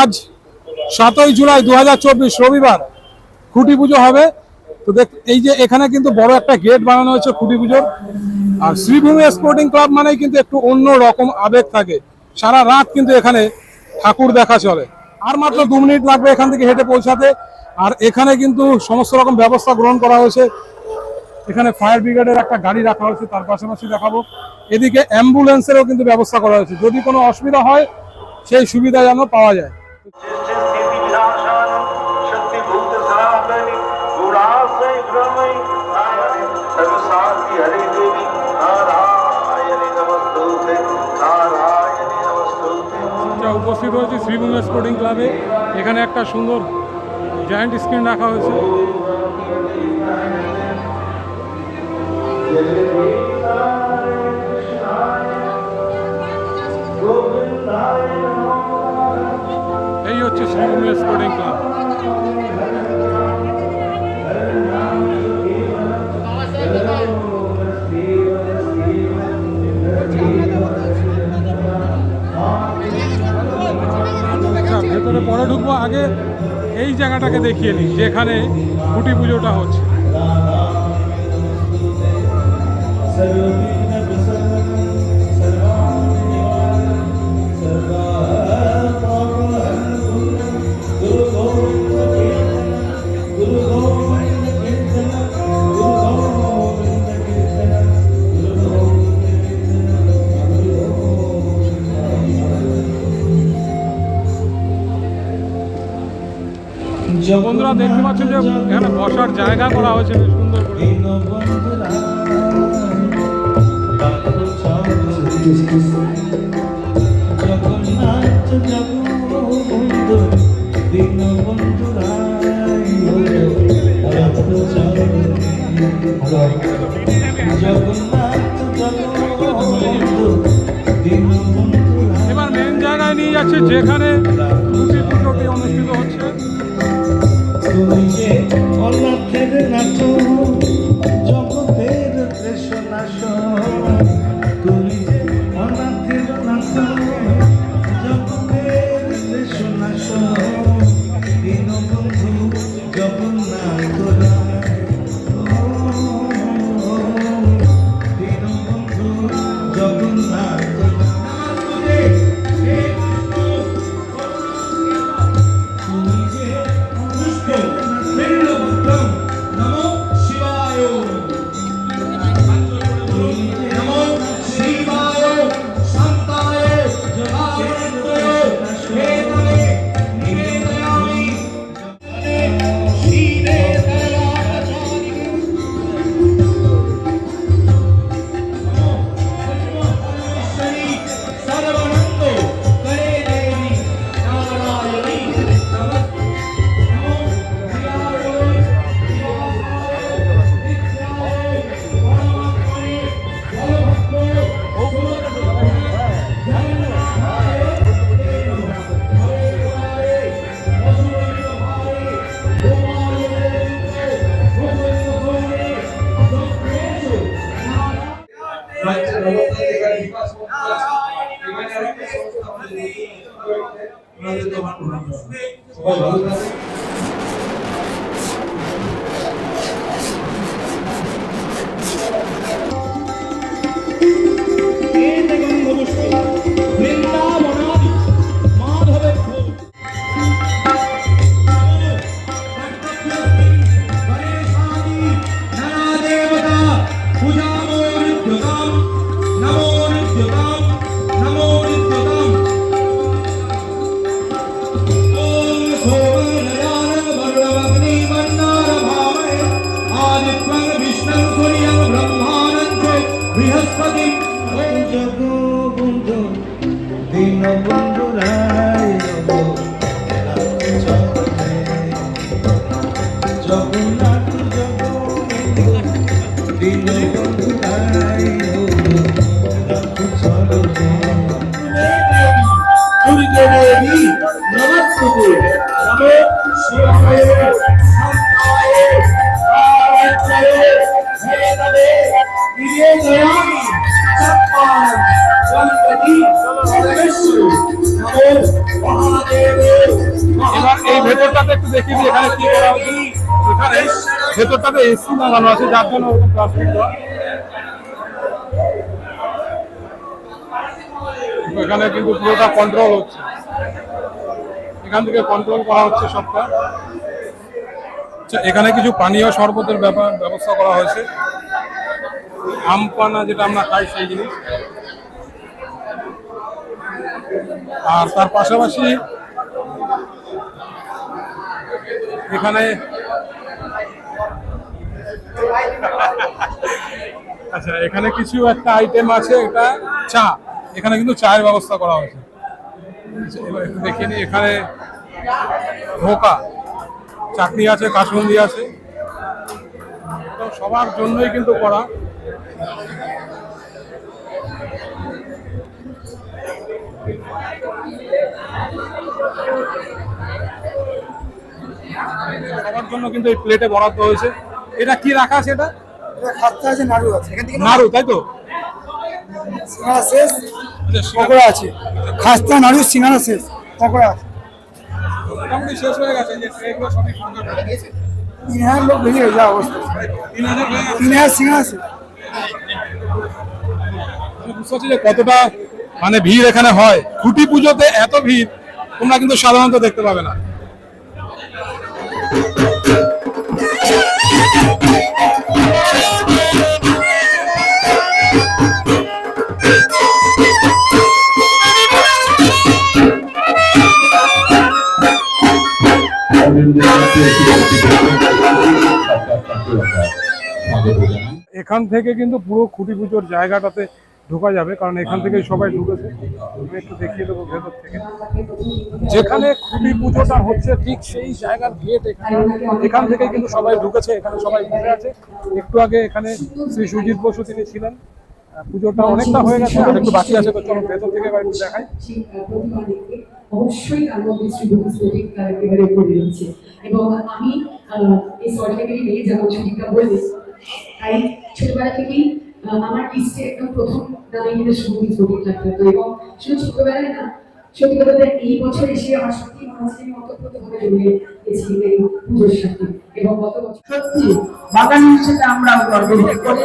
আজ সাতই জুলাই দু হাজার চব্বিশ রবিবার খুঁটি পুজো হবে। তো দেখ, এই যে এখানে কিন্তু বড় একটা গেট বানানো হয়েছে খুঁটি পুজোর। আর শ্রীভূমি স্পোর্টিং ক্লাব মানেই কিন্তু একটু অন্য রকম আবেগ থাকে। সারা রাত কিন্তু এখানে ঠাকুর দেখা চলে। আর মাত্র দু মিনিট লাগবে এখান থেকে হেঁটে পৌঁছাতে। আর এখানে কিন্তু সমস্ত রকম ব্যবস্থা গ্রহণ করা হয়েছে। এখানে ফায়ার ব্রিগেডের একটা গাড়ি রাখা হয়েছে, তার পাশাপাশি দেখাবো। এদিকে অ্যাম্বুলেন্সেরও কিন্তু ব্যবস্থা করা হয়েছে। যদি কোনো অসুবিধা হয়, সেই সুবিধা যেন পাওয়া যায়। উপস্থিত হয়েছি শ্রীভূমি স্পোর্টিং ক্লাবে এখানে একটা সুন্দর জয়েন্ট স্ক্রিন রাখা হয়েছে। এই হচ্ছে শ্রীভূমি স্পোর্টিং ক্লাব পরে ঢুকবো আগে এই জায়গাটাকে দেখিয়ে নিই যেখানে খুঁটি পুজোটা হচ্ছে। বন্ধুরা, দেখতে পাচ্ছেন যে এখানে বসার জায়গা করা হয়েছে, বেশ সুন্দর করে। এবার মেন জায়গায় নিয়ে যাচ্ছে, যেখানে অনুষ্ঠিত হচ্ছে। যে অনাথের নাচ জগতের কৃষ্ণাস তুমি যে অনাথের নাচ জগতের কৃষ্ণাস দীনবন্ধু বৃহস্পতি। ওম জগবন্ধু দীনবন্ধু রায় জগন্নাথ জগবন্ধু দীনবন্ধু রায় চরণে দুর্গে এই ভেতরটাতে একটু দিই, এখানে ভেতরটাতে এসি জন্য কিন্তু পুরোটা কন্ট্রোল হচ্ছে। এখান থেকে কন্ট্রোল করা হচ্ছে সবটা। আচ্ছা এখানে কিছু পানীয় শরবতের ব্যাপার ব্যবস্থা করা হয়েছে। আমপানা যেটা আমরা খাই সেই জিনিস। আর তার পাশাপাশি এখানে আচ্ছা এখানে কিছু একটা আইটেম আছে, এটা চা। এখানে কিন্তু চায়ের ব্যবস্থা করা হয়েছে। এবার একটু দেখিয়ে নিই, এখানে ধোকা। চাটনি আছে কাসুন্দি আছে। সবার জন্যই কিন্তু করা। সবার জন্য কিন্তু এই প্লেটে বরাদ্দ হয়েছে। এটা কি রাখা আছে এটা? খাস্তা আছে নাড়ু আছে। নাড়ু তাই তো? আচ্ছা, পকোড়া আছে। খাস্তা নাড়ু সিঙ্গারা শেষ পকোড়া আছে। মোটামুটি শেষ হয়ে গেছে যে ট্রেগুলো সবই তিন হাজার লোক বেরিয়ে যা অবস্থা। তিন হাজার তিন হাজার সিঙ্গারা আছে আমি যে কতটা মানে ভিড় এখানে হয়? খুঁটি পুজোতে এত ভিড়, তোমরা কিন্তু সাধারণত দেখতে পাবে না। এখান থেকে কিন্তু পুরো খুঁটি পুজোর জায়গাটাতে ঢোকা যাবে, কারণ এখান থেকে সবাই ঢুকেছে। আমি একটু দেখিয়ে দেবো ভেতর থেকে। যেখানে খুঁটি পুজোটা হচ্ছে, ঠিক সেই জায়গার গেট এখানে। এখান থেকে কিন্তু সবাই ঢুকেছে, এখানে সবাই বসে আছে। একটু আগে এখানে শ্রী সুজিত বসু তিনি ছিলেন। পুজোটা অনেকটা হয়ে গেছে আর একটু বাকি আছে, তো চলো ভেতর থেকে এবার একটু দেখাই। অবশ্যই একেবারে এবং আমি এই যেমন ছুটিটা বললে। তাই ছোটবেলা থেকেই আমার লিস্টে একদম প্রথম নামে কিন্তু শ্রীভূমি স্ফটিক লাগতো তো এবং শুধু ছোটবেলায় না সত্যি কথা বলতে এই বছর এসে আমার সত্যি হচ্ছে আমি অতপ্রতভাবে জড়িয়ে গেছি এই পুজোর সাথে এবং গত বছর সত্যি বাগানি হিসেবে আমরা গর্ববোধ করি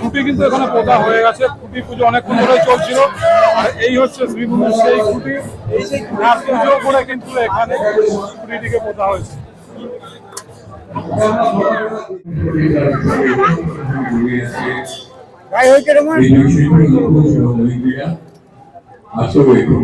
খুঁটি কিন্তু এখানে পোতা হয়ে গেছে। খুঁটি পুজো অনেকক্ষণ ধরে চলছিল। আর এই হচ্ছে শ্রীভূমির সেই খুঁটি পুজো করে কিন্তু এখানে খুঁটিটিকে পোতা হয়েছে। ভাই ওই Así mismo.